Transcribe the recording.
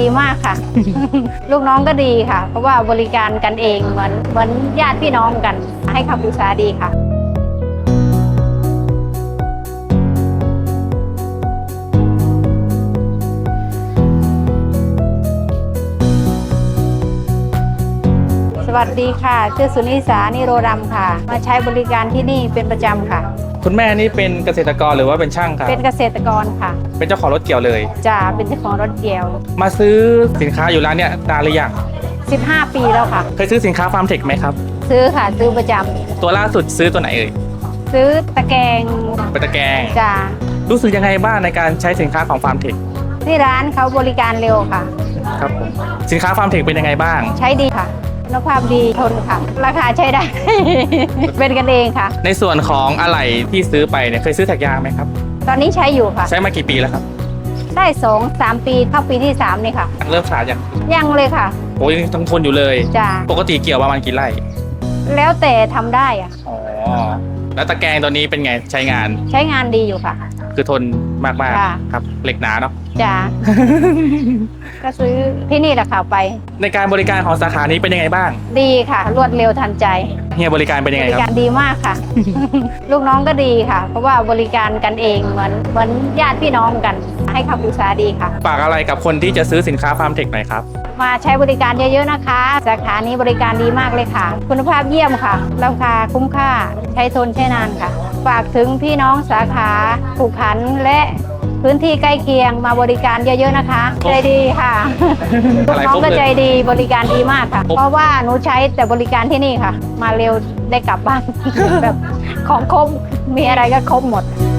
ดีมากค่ะ ลูกน้องก็ดีค่ะ เพราะว่าบริการกันเองเหมือนเหมือนญาติพี่น้องกัน ให้คำปรึกษาดีค่ะ วัสดีค่ะ ชื่อสุนิสานิโรดำค่ะ มาใช้บริการที่นี่เป็นประจำค่ะ คุณแม่นี่เป็นเกษตรกรหรือว่าเป็นช่างครับ เป็นเกษตรกรค่ะ เป็นเจ้าของรถเกี่ยวเลย จะเป็นเจ้าของรถเกี่ยว มาซื้อสินค้าอยู่ร้านเนี้ยนานหรือยัง15 ปีแล้วค่ะ เคยซื้อสินค้าฟาร์มเทคไหมครับ ซื้อค่ะ ซื้อประจำตัวล่าสุดซื้อตัวไหนเอ่ยซื้อตะแกรงเป็นตะแกรงจ้ารู้สึกยังไงบ้างในการใช้สินค้าของฟาร์มเทคที่ร้านเขาบริการเร็วค่ะ ครับผมสินค้าฟาร์มเทคเป็นยังไงบ้าง ใช้ดีค่ะ คุณภาพดีทนค่ะ ราคาใช้ได้ เป็นกันเองค่ะ ในส่วนของอะไหล่ที่ซื้อไปเนี่ยเคยซื้อแท็กยางไหมครับ ตอนนี้ใช้อยู่ค่ะ ใช้มากี่ปีแล้วครับ ได้สองสามปีเข้าปีที่สามนี่ค่ะ เริ่มขาดยังยังเลยค่ะโอ้ยยังต้องทนอยู่เลย จ้าปกติเกี่ยวประมาณกี่ไร่แล้วแต่ทำได้อะอ๋อแล้วตะแกรงตัวนี้เป็นไงใช้งาน ใช้งานดีอยู่ค่ะ คือทนมากค่ะ ๆครับเหล็กหนาเนาะ จ้า ก็ซื้อที่นี่แหละค่ะไป ในการบริการของสาขานี้เป็นยังไงบ้างดีค่ะ รวดเร็วทันใจ เฮียบริการเป็นยังบไงริคการรับดีมากค่ะ ลูกน้องก็ดีค่ะ เพราะว่าบริการกันเองเหมือนเหมือนญาติพี่น้องกัน ให้คำปรึกษาดีค่ะ ฝากอะไรกับคนที่จะซื้อสินค้าฟาร์มเทคหน่อยครับมาใช้บริการเยอะๆนะคะ สาขานี้บริการดีมากเลยค่ะ คุณภาพเยี่ยมค่ะ ราคาคุ้มค่า ใช้ทนใช้นานค่ะ ฝากถึงพี่น้องสาขาผูกขันและพื้นที่ใกล้เคียงมาบริการเยอะๆนะคะ ใจดีค่ะลูอะกไรน้องครบก็เลยใจดีบริการดีมากค่ะครบเพราะว่าหนูใช้แต่บริการที่นี่ค่ะ มาเร็วได้กลับบ้านแบบของครบมีอะไรก็ครบหมดค